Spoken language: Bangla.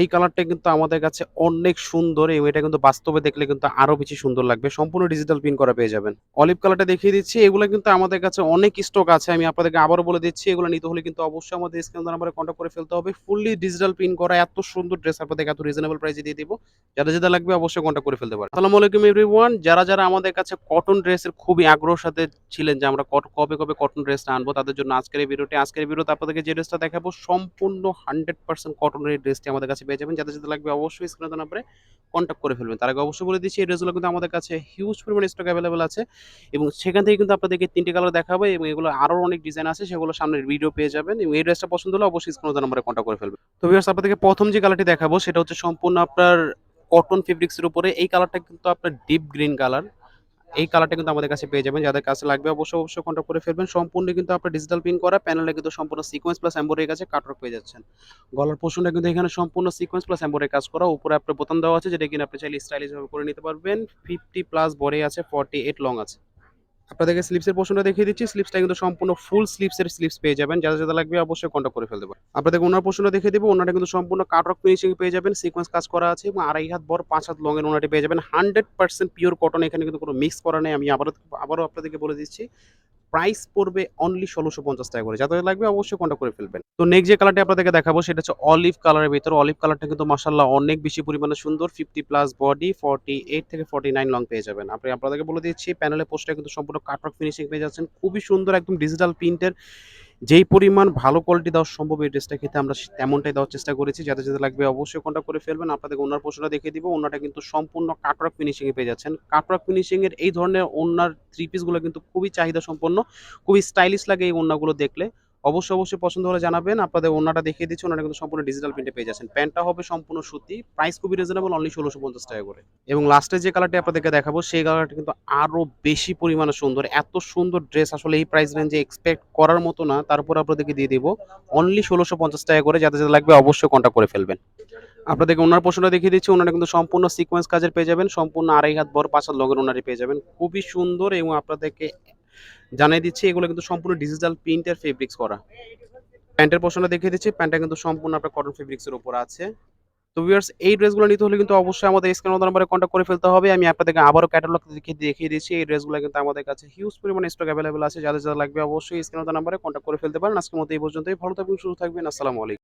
এই কালারটা কিন্তু আমাদের কাছে অনেক সুন্দর এবং এটা কিন্তু বাস্তবে দেখলে কিন্তু আরও বেশি সুন্দর লাগবে। সম্পূর্ণ ডিজিটাল প্রিন্ট করা পেয়ে যাবেন। অলিভ কালারটা দেখিয়ে দিচ্ছি। এগুলো কিন্তু আমাদের কাছে অনেক স্টক আছে। আমি আপনাদেরকে আবারও বলে দিচ্ছি, এগুলো নিতে হলে কিন্তু অবশ্যই আমাদের স্ক্রিন নাম্বারে কন্ট্যাক্ট করে ফেলতে হবে। ফুললি ডিজিটাল প্রিন্ট করা এত সুন্দর ড্রেস আপনাদেরকে এত রিজনেবল প্রাইসে দিয়ে দিব। যারা যেটা লাগবে অবশ্যই কন্ট্যাক্ট করে ফেলতে পারেন। আসসালামু আলাইকুম এভরিওয়ান যারা যারা আমাদের কাছে কটন ড্রেসের খুবই আগ্রহের সাথে ছিলেন যে আমরা কবে কবে কটন ড্রেসটা আনব, তাদের জন্য আজকের এই ভিডিওটি আজকের ভিডিওতে আপনাদেরকে যে ড্রেসটা দেখাবো, সম্পূর্ণ হান্ড্রেড পার্সেন্ট কটনের এই ড্রেসটি আমাদের কাছে পেয়ে যাবেন। যাদের যেটা লাগবে অবশ্যই স্ক্রিনে নাম্বারে কন্ট্যাক্ট করে ফেলবেন। তার আগে অবশ্যই বলে দিচ্ছি, এই ড্রেসগুলো কিন্তু আমাদের কাছে হিউজ পরিমাণে স্টক অ্যাভেলেবেল আছে এবং সেখান থেকে কিন্তু আপনাদেরকে তিনটে কালার দেখাবো এবং এগুলো আরও অনেক ডিজাইন আছে, সেগুলো সামনের ভিডিও পেয়ে যাবেন এবং এই ড্রেসটা পছন্দ হলে অবশ্যই স্ক্রিনে নাম্বারে কন্ট্যাক্ট করে ফেলবেন। তো ভিউয়ার্স আপনাদেরকে প্রথম যে কালারটি দেখাবো, সেটা হচ্ছে সম্পূর্ণ আপনার কটন ফেব্রিক্সের উপরে। এই কালারটা কিন্তু আপনার ডিপ গ্রিন কালার এই কালারটা কিন্তু আমাদের কাছে পেয়ে যাবেন। যাদের কাছে লাগবে অবশ্যই অবশ্যই কন্ট্যাক্ট করে ফেলবেন। সম্পূর্ণ কিন্তু আপনার ডিজিটাল প্রিন্ট করা প্যানেলে কিন্তু সম্পূর্ণ সিকোয়েন্স প্লাস এম্বরের কাছে কাটওয়ার্ক পেয়ে যাচ্ছেন। গলার পোর্শনটা কিন্তু এখানে সম্পূর্ণ সিকোয়েন্স প্লাস এম্বরের কাজ করা। উপরে আপনার বোতাম দেওয়া আছে, যেটা কিনা আপনি চাইলে স্টাইলিশ ভাবে করে নিতে পারবেন। ফিফটি প্লাস বড়ে আছে ফর্টি এইট লং আছে। আপনাদেরকে স্লিপসের পোর্শনটা দেখিয়ে দিচ্ছি। স্লিপসটা কিন্তু সম্পূর্ণ ফুল স্লিপসের স্লিপস পেয়ে যাবেন। যারা যারা লাগবে অবশ্যই কন্ট্যাক্ট করে ফেলতে পারেন। আপনাদেরকে ওনার পোর্শনটা দেখিয়ে দেবো। ওনাটা কিন্তু সম্পূর্ণ কাটক ফিনিশিং পেয়ে যাবেন। সিকোয়েন্স কাজ করা আছে এবং আড়াই হাত বড়, পাঁচ হাত লঙের ওনাটি পেয়ে যাবেন। হান্ড্রেড পার্সেন্ট পিওর কটন এখানে কিন্তু কোনো মিক্স করা নেই। আমি আবার আবারও আপনাদেরকে বলে দিচ্ছি। প্রাইস পড়বে অনলি ষোলোশো পঞ্চাশ টাকা করে। যাদের লাগবে অবশ্যই কন্ট্যাক্ট করে ফেলবেন। তো নেক্সট যে কালারটি আপনাদেরকে দেখাবো, সেটা হচ্ছে অলিভ কালারের ভিতরে। অলিভ কালারটা কিন্তু মাসাল্লাহ অনেক বেশি পরিমাণে সুন্দর fifty plus body forty eight থেকে ফর্টি নাইন লং পেয়ে যাবেন। আপনি আপনাদেরকে বলে দিচ্ছি প্যানেলের পোস্টটা কিন্তু সম্পূর্ণ কাটওয়ার্ক ফিনিশিং পেয়ে যাচ্ছেন। খুবই সুন্দর একদম ডিজিটাল প্রিন্টের যেই পরিমাণ ভালো কোয়ালিটি দেওয়া সম্ভব এই ড্রেসটা খেতে আমরা তেমনটাই দেওয়ার চেষ্টা করেছি। যাতে যাতে লাগবে অবশ্যই কন্ট্যাক্ট করে ফেলবেন। আপনাদের ওনার পোশাকটা দেখিয়ে দিব। ওনাটা কিন্তু সম্পূর্ণ কাটওয়ার্ক ফিনিশিংয়ে পেয়ে যাচ্ছেন। কাটওয়ার্ক ফিনিশিংয়ের এই ধরনের ওনার থ্রি পিসগুলো কিন্তু খুবই চাহিদা সম্পন্ন খুবই স্টাইলিশ লাগে এই ওনাগুলো দেখলে। অবশ্যই অবশ্যই পছন্দ হলে জানাবেন। আপনাদের ওনাটা দেখিয়ে দিচ্ছি ওনাটা কিন্তু সম্পূর্ণ ডিজিটাল প্রিন্টে পেয়ে যাচ্ছেন। প্যান্টটা হবে সম্পূর্ণ সুতি প্রাইস খুবই রিজনেবল অনলি ষোলোশো পঞ্চাশ টাকা করে। এবং লাস্টে যে কালারটি আপনাদেরকে দেখাবো, সেই কালারটা কিন্তু আরও বেশি পরিমাণে সুন্দর। এত সুন্দর ড্রেস আসলে এই প্রাইস রেঞ্জে এক্সপেক্ট করার মতো না তারপর আপনাদেরকে দিয়ে দিব। অনলি ষোলোশো পঞ্চাশ টাকা করে যাতে যাতে লাগবে অবশ্যই কন্ট্যাক্ট করে ফেলবেন। আপনাদেরকে ওনার পোষণটা দেখিয়ে দিচ্ছি, ওনারা কিন্তু সম্পূর্ণ সিকোয়েন্স কাজের পেয়ে যাবেন, সম্পূর্ণ আড়াই হাত বড় পাঁচ হাত লগের ওনারই পেয়ে যাবেন। খুবই সুন্দর এবং আপনাদেরকে জানিয়ে দিচ্ছি, এগুলো কিন্তু সম্পূর্ণ ডিজিটাল প্রিন্টের ফেব্রিক্স করা। প্যান্টের পোষণটা দেখিয়ে দিচ্ছি, প্যান্টটা কিন্তু সম্পূর্ণ আপনার কটন ফেব্রিক্সের উপর আছে। তো ভিউয়ার্স এই ড্রেসগুলো নিতে হলে কিন্তু অবশ্যই আমাদের স্ক্রিন নাম্বারে কন্ট্যাক্ট করে ফেলতে হবে। আমি আপনাদেরকে আবারও ক্যাটালগ দেখিয়ে দিচ্ছি, এই ড্রেসগুলো কিন্তু আমাদের কাছে হিউজ পরিমাণে স্টক অ্যাভেলেবল আছে। যাদের যাদের লাগবে অবশ্যই স্ক্রিন নাম্বারে কন্ট্যাক্ট করে ফেলতে পারেন। আজকের মতো এই পর্যন্তই। ভালো থাকবেন, সুস্থ থাকবেন। আসসালামু আলাইকুম।